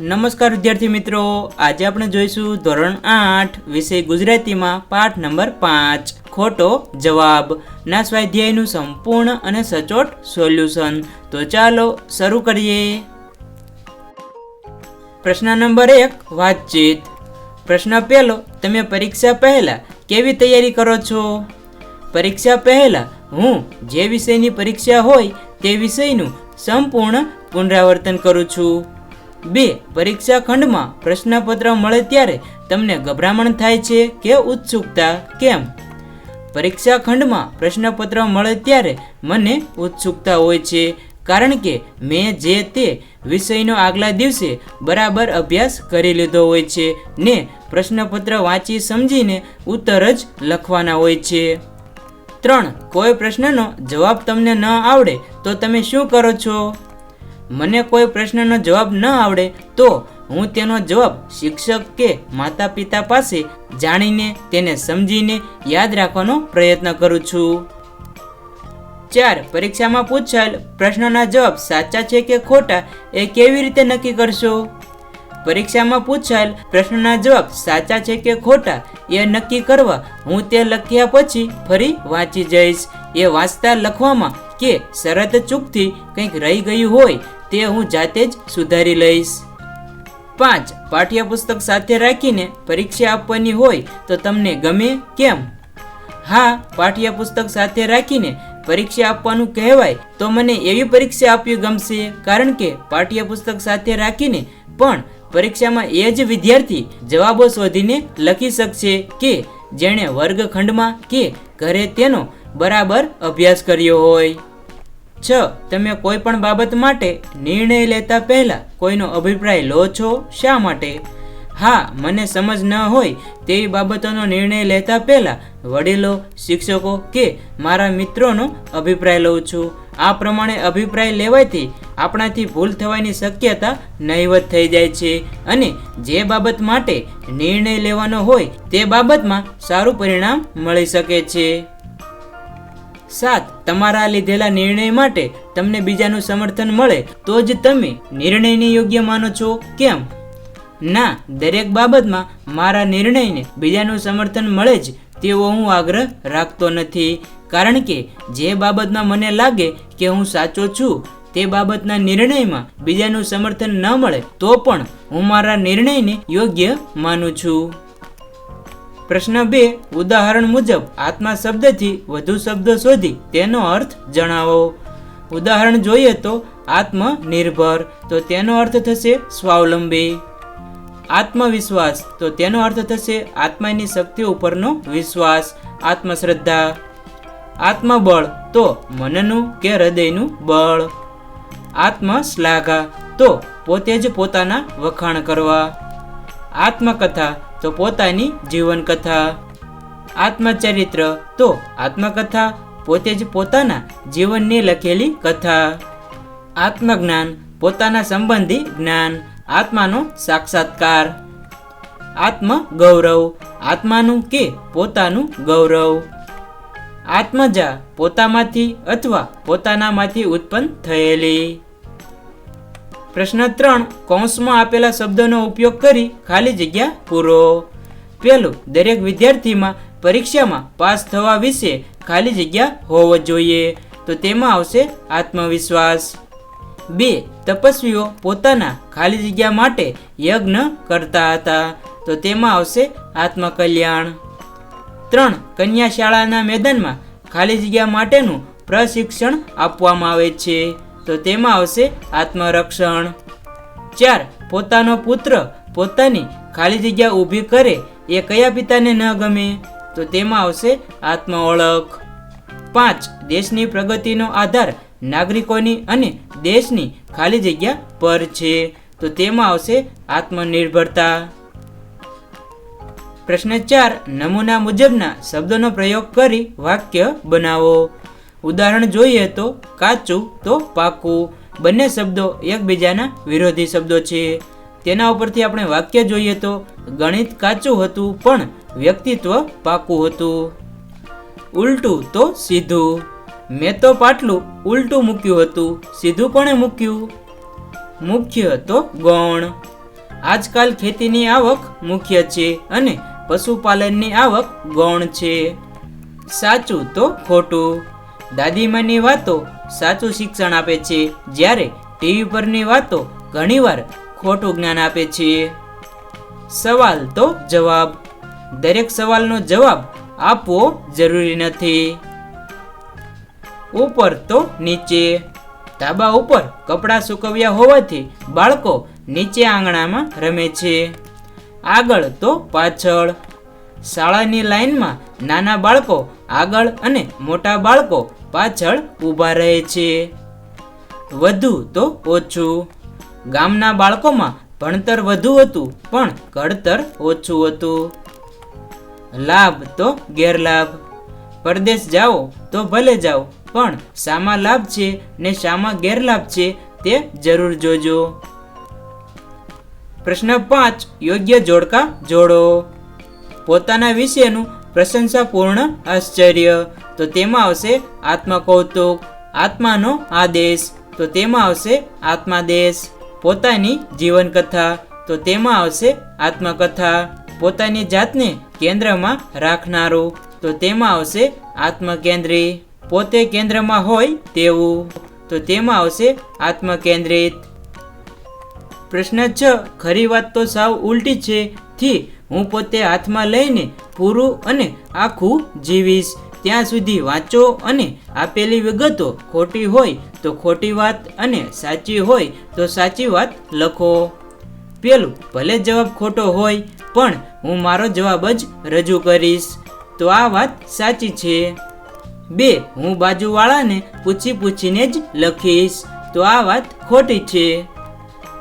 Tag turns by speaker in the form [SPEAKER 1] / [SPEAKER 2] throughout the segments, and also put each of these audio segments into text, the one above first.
[SPEAKER 1] નમસ્કાર વિદ્યાર્થી મિત્રો, આજે આપણે જોઈશું ધોરણ આઠ વિષય ગુજરાતીમાં પાઠ નંબર પાંચ. ખોટો જવાબ. ના સ્વાધ્યાયનું સંપૂર્ણ અને સચોટ સોલ્યુશન. તો ચાલો શરૂ કરીએ. પ્રશ્ન નંબર એક, વાતચીત. પ્રશ્ન પહેલો, તમે પરીક્ષા પહેલા કેવી તૈયારી કરો છો? પરીક્ષા પહેલા હું જે વિષયની પરીક્ષા હોય તે વિષયનું સંપૂર્ણ પુનરાવર્તન કરું છું. બે પરીક્ષા ખંડમાં પ્રશ્નપત્ર મળે ત્યારે તમને ગભરામણ થાય છે કે ઉત્સુકતા કેમ? પરીક્ષા ખંડમાં પ્રશ્નપત્ર મળે ત્યારે મને ઉત્સુકતા હોય છે, કારણ કે મેં જે તે વિષયનો આગલા દિવસે બરાબર અભ્યાસ કરી લીધો હોય છે ને પ્રશ્નપત્ર વાંચી સમજીને ઉત્તર જ લખવાના હોય છે. ત્રણ કોઈ પ્રશ્નનો જવાબ તમને ન આવડે તો તમે શું કરો છો? મને કોઈ પ્રશ્નનો જવાબ ન આવડે, તો હું તેનો જવાબ શિક્ષક કે માતા પિતા પાસે જાણીને તેને સમજીને યાદ રાખવાનો પ્રયત્ન કરું છું. ચાર, પરીક્ષામાં પૂછાયેલ પ્રશ્નના જવાબ સાચા છે કે ખોટા એ કેવી રીતે નક્કી કરશો? પરીક્ષામાં પૂછાયેલ પ્રશ્નના જવાબ સાચા છે કે ખોટા એ નક્કી કરવા હું તે લખ્યા પછી ફરી વાંચી જઈશ. એ વાંચતા લખવામાં કે શરત ચૂકથી કંઈક રહી ગયું હોય તે હું જાતે જ સુધારી લઈશ. પાંચ, પાઠ્યપુસ્તક સાથે રાખીને પરીક્ષા આપવાની હોય તો તમને ગમે કેમ? હા, પાઠ્યપુસ્તક સાથે રાખીને પરીક્ષા આપવાનું કહેવાય તો મને એવી પરીક્ષા આપવી ગમશે. કારણ કે પાઠ્યપુસ્તક સાથે રાખીને પણ પરીક્ષામાં એ જ વિદ્યાર્થી જવાબો શોધીને લખી શકશે કે જેણે વર્ગખંડમાં કે ઘરે તેનો બરાબર અભ્યાસ કર્યો હોય. છ, તમે કોઈ પણ બાબત માટે નિર્ણય લેતા પહેલા કોઈનો અભિપ્રાય લો છો શા માટે? હા, મને સમજ ન હોય તેવી બાબતોનો નિર્ણય લેતા પહેલા વડીલો, શિક્ષકો કે મારા મિત્રોનો અભિપ્રાય લઉં છું. આ પ્રમાણે અભિપ્રાય લેવાથી આપણાથી ભૂલ થવાની શક્યતા નહીવત થઈ જાય છે અને જે બાબત માટે નિર્ણય લેવાનો હોય તે બાબતમાં સારું પરિણામ મળી શકે છે. સાત, તમારા લીધેલા નિર્ણય માટે તમને બીજાનું સમર્થન મળે, તો જ તમે નિર્ણયને યોગ્ય માનો છો. કેમ? ના, દરેક બાબતમાં મારા નિર્ણયને બીજાનું સમર્થન મળે જ, તેવો હું આગ્રહ રાખતો નથી. કારણ કે જે બાબતમાં મને લાગે કે હું સાચો છું, તે બાબતના નિર્ણયમાં બીજાનું સમર્થન ન મળે, તો પણ હું મારા નિર્ણયને યોગ્ય માનું છું. પ્રશ્ન બે, ઉદાહરણ મુજબ આત્મા શબ્દથી વધુ શબ્દો શોધી તેનો અર્થ જણાવો. ઉદાહરણ જોઈએ તો આત્મનિર્ભર, તો તેનો અર્થ થશે સ્વાવલંબી. આત્મવિશ્વાસ, તો તેનો અર્થ થશે આત્માની શક્તિ ઉપરનો વિશ્વાસ, આત્મશ્રદ્ધા. આત્મબળ, તો મનનું કે હૃદયનું બળ. આત્મશ્લાઘા, તો પોતે જ પોતાના વખાણ કરવા. આત્મકથા તો પોતાની જીવનકથા, આત્મચરિત્ર, તો આત્મકથા, પોતે જ પોતાના જીવનની લખેલી કથા. આત્મજ્ઞાન, પોતાના સંબંધી જ્ઞાન, આત્માનો સાક્ષાત્કાર. આત્મ ગૌરવ આત્માનું કે પોતાનું ગૌરવ. આત્મજા પોતામાંથી અથવા પોતાનામાંથી ઉત્પન્ન થયેલી. પ્રશ્ન ત્રણ, કૌંસમાં આપેલા શબ્દોનો ઉપયોગ કરી ખાલી જગ્યા પૂરો. પેલું દરેક વિદ્યાર્થીમાં પરીક્ષામાં પાસ થવા વિશે ખાલી જગ્યા હોવો જોઈએ, તો તેમાં આવશે આત્મવિશ્વાસ. બે, તપસ્વીઓ પોતાના ખાલી જગ્યા માટે યજ્ઞ કરતા હતા, તો તેમાં આવશે આત્મકલ્યાણ. ત્રણ કન્યા શાળાના મેદાનમાં ખાલી જગ્યા માટેનું પ્રશિક્ષણ આપવામાં આવે છે. તો તેમાં આવશે આત્મરક્ષણ. ચાર, પોતાનો પુત્ર પોતાની ખાલી જગ્યા ઊભી કરે એ કયા પિતાને ન ગમે? તો તેમાં આવશે આત્મ ઓળખ પાંચ, દેશની પ્રગતિનો આધાર નાગરિકોની અને દેશની ખાલી જગ્યા પર છે. તો તેમાં આવશે આત્મનિર્ભરતા. પ્રશ્ન ચાર, નમૂના મુજબના શબ્દોનો પ્રયોગ કરી વાક્ય બનાવો. ઉદાહરણ જોઈએ તો કાચું તો પાકું. બંને શબ્દો એકબીજાના વિરોધી શબ્દો છે. તેના ઉપરથી આપણે વાક્ય જોઈએ તો ગણિત કાચું હતું પણ વ્યક્તિત્વ પાકું હતું. ઉલટું તો સીધું. મેં તો પાટલું ઉલટું મૂક્યું હતું. સીધું કોણે મૂક્યું? મુખ્ય તો ગૌણ. આજકાલ ખેતીની આવક મુખ્ય છે અને પશુપાલનની આવક ગૌણ છે. સાચું તો ખોટું. દાદીમાની વાતો સાચું શિક્ષણ આપે છે. જ્યારે ટીવી પરની વાતો ઘણીવાર ખોટું જ્ઞાન આપે છે. સવાલ તો જવાબ. દરેક સવાલનો જવાબ આપવો જરૂરી નથી. ઉપર તો નીચે. ધાબા ઉપર કપડાં સુકવ્યા હોવાથી બાળકો નીચે આંગણામાં રમે છે. આગળ તો પાછળ. શાળાની લાઈનમાં નાના બાળકો આગળ અને મોટા બાળકો પાછળ ઊભા રહે છે. વધુ તો ઓછું. ગામના બાળકોમાં ભણતર વધુ હતું, પણ ઘડતર ઓછું હતું. લાભ તો ગેરલાભ. પરદેશ જાઓ તો ભલે જાઓ, પણ શામાં લાભ છે ને શામાં ગેરલાભ છે તે જરૂર જોજો. પ્રશ્ન પાંચ, યોગ્ય જોડકા જોડો. પોતાના વિશેનું પ્રશંસાપૂર્ણ આશ્ચર્ય. તો તેમાં આવશે આત્મકૌતુક, આત્માનો આદેશ. તો તેમાં આવશે આત્માદેશ, પોતાની જીવનકથા. તો તેમાં આવશે આત્મકથા, પોતાની જાતને કેન્દ્રમાં રાખનારું. તો તેમાં આવશે આત્મકેન્દ્રી, પોતે કેન્દ્રમાં હોય તેવું. તો તેમાં આવશે આત્મકેન્દ્રિત. પ્રશ્ન છ, ખરી વાત તો સાવ ઉલટી છે. થી હું પોતે હાથમાં લઈને પૂરું અને આખું જીવીશ. ત્યાં સુધી વાંચો અને આપેલી વિગતો ખોટી હોય તો ખોટી વાત અને સાચી હોય તો સાચી વાત લખો. પેલું, ભલે જવાબ ખોટો હોય, પણ હું મારો જવાબ જ રજૂ કરીશ. તો આ વાત સાચી છે. બે, હું બાજુવાળાને પૂછી પૂછીને જ લખીશ. તો આ વાત ખોટી છે.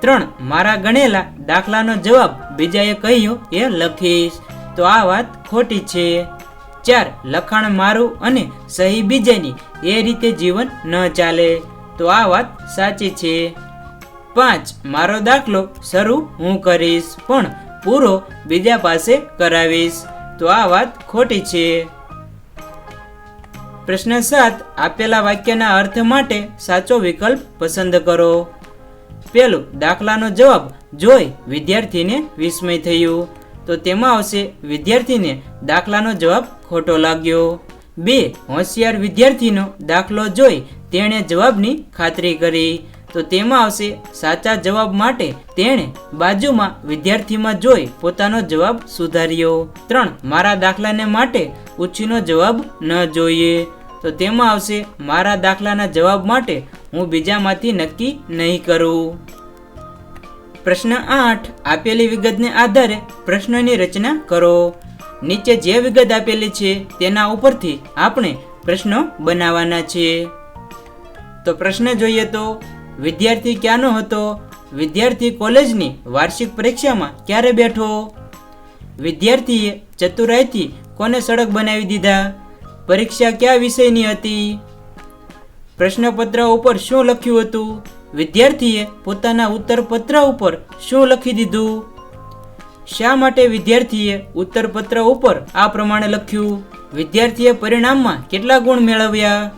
[SPEAKER 1] ત્રણ મારા ગણેલા દાખલાનો જવાબ બીજાએ કહ્યો, એ લખીશ. તો આ વાત ખોટી છે. ચાર, લખાણ મારું અને સહી બીજાની એ રીતે જીવન ન ચાલે. તો આ વાત સાચી છે. પાંચ, મારો દાખલો શરૂ હું કરીશ, પણ પૂરો બીજા પાસે કરાવીશ. તો આ વાત ખોટી છે. પ્રશ્ન સાત, આપેલા વાક્યના અર્થ માટે સાચો વિકલ્પ પસંદ કરો. પેલું દાખલાનો જવાબ જોઈ વિદ્યાર્થીને વિસ્મય થયું. તો તેમાં આવશે, વિદ્યાર્થીને દાખલાનો જવાબ ખોટો લાગ્યો. બે, હોશિયાર વિદ્યાર્થીનો દાખલો જોઈ તેણે જવાબની ખાતરી કરી. તો તેમાં આવશે, સાચા જવાબ માટે તેણે બાજુમાં વિદ્યાર્થીમાં જોઈ પોતાનો જવાબ સુધાર્યો. ત્રણ, મારા દાખલાને માટે ઉછીનો જવાબ ન જોઈએ. તો તેમાં આવશે, મારા દાખલાના જવાબ માટે હું બીજામાંથી નક્કી નહીં કરું. પ્રશ્ન આઠ. આપેલી વિગતને આધારે પ્રશ્નની રચના કરો. નીચે જે વિગત આપેલી છે તેના ઉપરથી આપણે પ્રશ્નો બનાવવાના છે. તો પ્રશ્ન જોઈએ તો, વિદ્યાર્થી ક્યાંનો હતો? વિદ્યાર્થી કોલેજની વાર્ષિક પરીક્ષામાં ક્યારે બેઠો? વિદ્યાર્થીએ ચતુરાઈથી કોને સડક બનાવી દીધા? પરીક્ષા કયા વિષયની હતી? પ્રશ્નપત્ર ઉપર શું લખ્યું હતું? વિદ્યાર્થીએ પોતાના ઉત્તરપત્ર ઉપર શું લખી દીધું? શા માટે વિદ્યાર્થીએ ઉત્તરપત્ર ઉપર આ પ્રમાણે લખ્યું? વિદ્યાર્થીએ પરિણામમાં કેટલા ગુણ મેળવ્યા?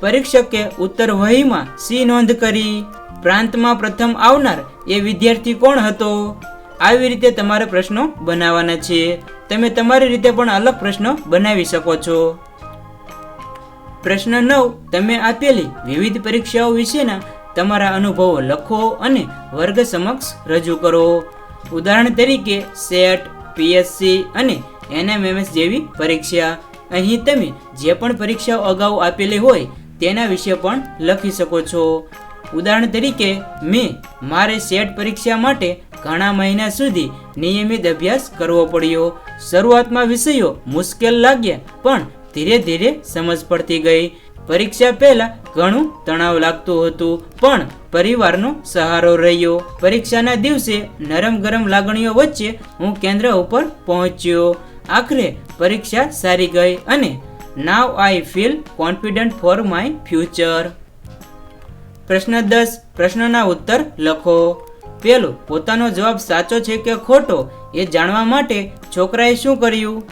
[SPEAKER 1] પરીક્ષકે ઉત્તર વહીમાં સી નોંધ કરી. પ્રાંતમાં પ્રથમ આવનાર એ વિદ્યાર્થી કોણ હતો? આવી રીતે તમારે પ્રશ્નો બનાવવાના છે. તમે તમારી રીતે પણ અલગ પ્રશ્નો બનાવી શકો છો. પ્રશ્ન નવ, તમે આપેલી વિવિધ પરીક્ષાઓ વિશેના તમારા અનુભવો લખો અને વર્ગ સમક્ષ રજૂ કરો. ઉદાહરણ તરીકે, સેટ, પીએસસી અને એનએમએમએસ જેવી પરીક્ષા. અહીં તમે જે પણ પરીક્ષાઓ અગાઉ આપેલી હોય, તેના વિશે પણ લખી શકો છો. ઉદાહરણ તરીકે, મેં મારે સેટ પરીક્ષા માટે ઘણા મહિના સુધી નિયમિત અભ્યાસ કરવો પડ્યો. શરૂઆતમાં વિષયો મુશ્કેલ લાગ્યા, પણ ધીરે ધીરે સમજ પડતી ગઈ. પરીક્ષા પહેલા ઘણું તણાવ લાગતું હતું, પણ પરિવારનો સહારો રહ્યો. પરીક્ષાના દિવસે નરમ ગરમ લાગણીઓ વચ્ચે હું કેન્દ્ર ઉપર પહોંચ્યો. આખરે પરીક્ષા સારી ગઈ અને now I feel confident for my future પ્રશ્ન દસ, પ્રશ્નના ઉત્તર લખો. પેલું, પોતાનો જવાબ સાચો છે કે ખોટો એ જાણવા માટે છોકરાએ શું કર્યું?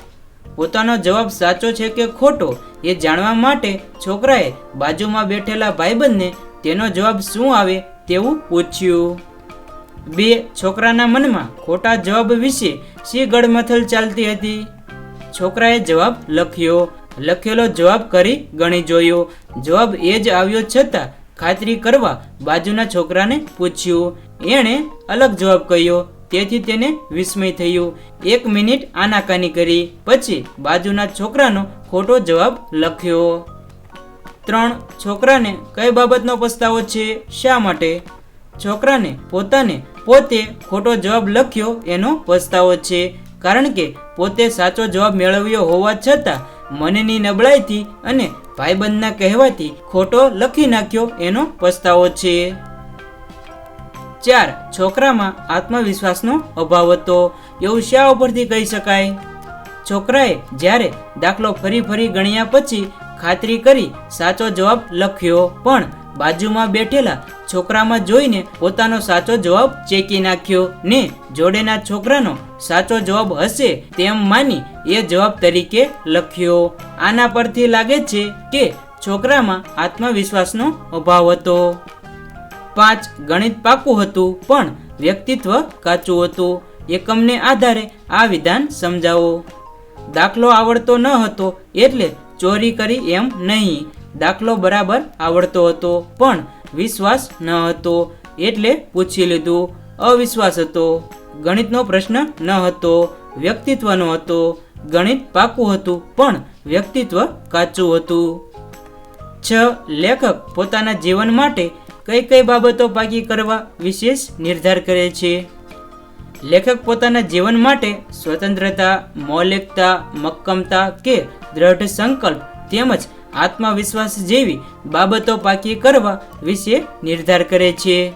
[SPEAKER 1] પોતાનો જવાબ સાચો છે કે ખોટો એ જાણવા માટે છોકરાએ બાજુમાં બેઠેલા ભાઈબંધને તેનો જવાબ શું આવે તેવું પૂછ્યું. બે છોકરાના મનમાં ખોટા જવાબ વિશે શી ગડમથલ ચાલતી હતી? છોકરાએ જવાબ લખ્યો. લખેલો જવાબ કરી ગણી જોયો. જવાબ એ જ આવ્યો છતાં ખાતરી કરવા બાજુના છોકરાને પૂછ્યું. એણે અલગ જવાબ કહ્યો. તેથી તેને વિસ્મય થયું. એક મિનિટ આનાકાની કરી, પછી બાજુના છોકરાનો ખોટો જવાબ લખ્યો. ત્રણ, છોકરાને કઈ બાબતનો પસ્તાવો છે? શા માટે? છોકરાને પોતાને પોતે ખોટો જવાબ લખ્યો એનો પસ્તાવો છે. કારણ કે પોતે સાચો જવાબ મેળવ્યો હોવા છતાં મનની નબળાઈથી અને ભાઈબંધના કહેવાથી ખોટો લખી નાખ્યો એનો પસ્તાવો છે. ચાર છોકરામાં આત્મવિશ્વાસનો અભાવ હતો. એવું શા ઉપરથી કહી શકાય? છોકરાએ જ્યારે દાખલો ફરી ફરી ગણ્યા પછી ખાતરી કરી, સાચો જવાબ લખ્યો. પણ બાજુમાં બેઠેલા છોકરામાં જોઈને પોતાનો સાચો જવાબ ચેકી નાખ્યો ને જોડેના છોકરાનો સાચો જવાબ હશે તેમ માની એ જવાબ તરીકે લખ્યો. આના પરથી લાગે છે કે છોકરામાં આત્મવિશ્વાસનો અભાવ હતો. પાંચ ગણિત પાકું હતું, પણ વ્યક્તિત્વ કાચું હતું. એકમને આધારે આ વિધાન સમજાવો. દાખલો આવડતો ન હતો, એટલે ચોરી કરી એમ નહીં. દાખલો બરાબર આવડતો હતો, પણ વિશ્વાસ ન હતો, એટલે પૂછી લીધું. અવિશ્વાસ હતો. ગણિતનો પ્રશ્ન ન હતો, વ્યક્તિત્વનો હતો. ગણિત પાકું હતું, પણ વ્યક્તિત્વ કાચું હતું. છ લેખક પોતાના જીવન માટે કઈ કઈ બાબતો પાકી કરવા વિશેષ નિર્ધાર કરે છે? લેખક પોતાના જીવન માટે સ્વતંત્રતા, મૌલિકતા, મક્કમતા કે દ્રઢ સંકલ્પ તેમજ આત્મવિશ્વાસ જેવી બાબતો પાકી કરવા વિશે નિર્ધાર કરે છે.